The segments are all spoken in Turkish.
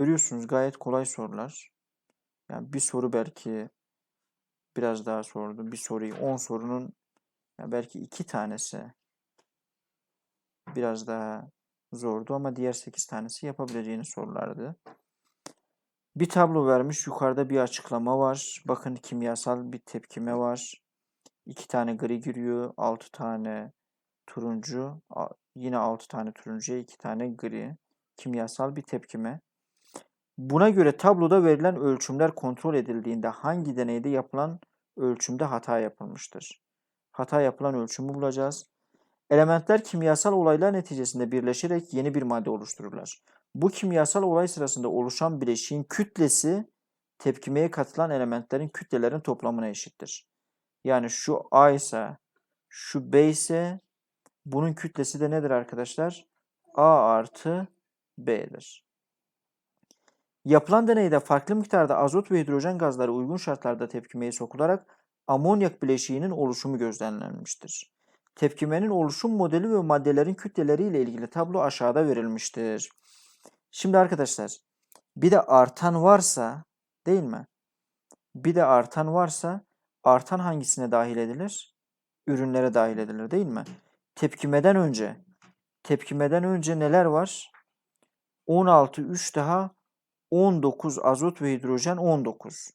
Görüyorsunuz gayet kolay sorular. Yani bir soru belki biraz daha sordu. Bir soruyu 10 sorunun ya belki iki tanesi biraz daha zordu ama diğer 8 tanesi yapabileceğiniz sorulardı. Bir tablo vermiş. Yukarıda bir açıklama var. Bakın kimyasal bir tepkime var. İki tane gri giriyor. 6 tane turuncu. Yine 6 tane turuncuya 2 tane gri. Kimyasal bir tepkime. Buna göre tabloda verilen ölçümler kontrol edildiğinde hangi deneyde yapılan ölçümde hata yapılmıştır? Hata yapılan ölçümü bulacağız. Elementler kimyasal olaylar neticesinde birleşerek yeni bir madde oluştururlar. Bu kimyasal olay sırasında oluşan bileşiğin kütlesi tepkimeye katılan elementlerin kütlelerin toplamına eşittir. Yani şu A ise şu B ise bunun kütlesi de nedir arkadaşlar? A artı B'dir. Yapılan deneyde farklı miktarda azot ve hidrojen gazları uygun şartlarda tepkimeye sokularak amonyak bileşiğinin oluşumu gözlemlenmiştir. Tepkimenin oluşum modeli ve maddelerin kütleleriyle ilgili tablo aşağıda verilmiştir. Şimdi arkadaşlar bir de artan varsa değil mi? Bir de artan varsa artan hangisine dahil edilir? Ürünlere dahil edilir değil mi? Tepkimeden önce tepkimeden önce neler var? 16 3 daha 19 azot ve hidrojen 19.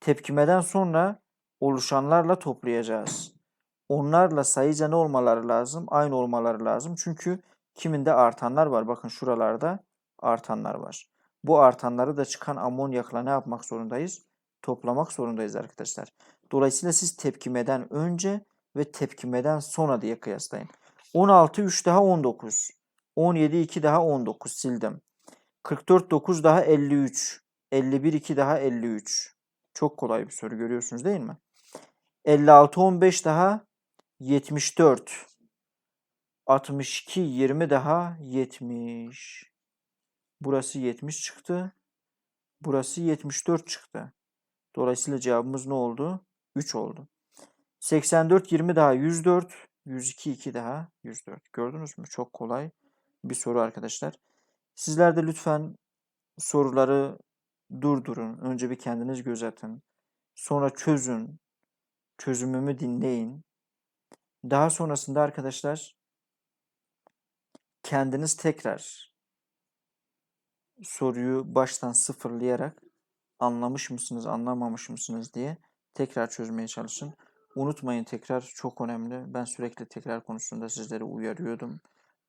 Tepkimeden sonra oluşanlarla toplayacağız. Onlarla sayıca ne olmaları lazım? Aynı olmaları lazım. Çünkü kiminde artanlar var. Bakın şuralarda artanlar var. Bu artanları da çıkan amonyakla ne yapmak zorundayız? Toplamak zorundayız arkadaşlar. Dolayısıyla siz tepkimeden önce ve tepkimeden sonra diye kıyaslayın. 16 3 daha 19. 17 2 daha 19 sildim. 44 9 daha 53. 51 2 daha 53. Çok kolay bir soru görüyorsunuz değil mi? 56 15 daha 74. 62 20 daha 70. Burası 70 çıktı. Burası 74 çıktı. Dolayısıyla cevabımız ne oldu? 3 oldu. 84 20 daha 104. 102 2 daha 104. Gördünüz mü? Çok kolay bir soru arkadaşlar. Sizler de lütfen soruları durdurun. Önce bir kendiniz gözetin. Sonra çözün. Çözümümü dinleyin. Daha sonrasında arkadaşlar kendiniz tekrar soruyu baştan sıfırlayarak anlamış mısınız, anlamamış mısınız diye tekrar çözmeye çalışın. Unutmayın tekrar çok önemli. Ben sürekli tekrar konusunda sizleri uyarıyordum.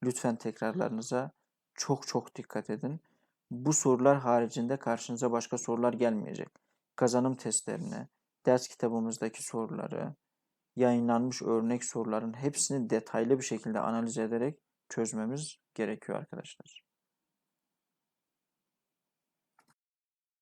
Lütfen tekrarlarınıza çok çok dikkat edin. Bu sorular haricinde karşınıza başka sorular gelmeyecek. Kazanım testlerini, ders kitabımızdaki soruları, yayınlanmış örnek soruların hepsini detaylı bir şekilde analiz ederek çözmemiz gerekiyor arkadaşlar.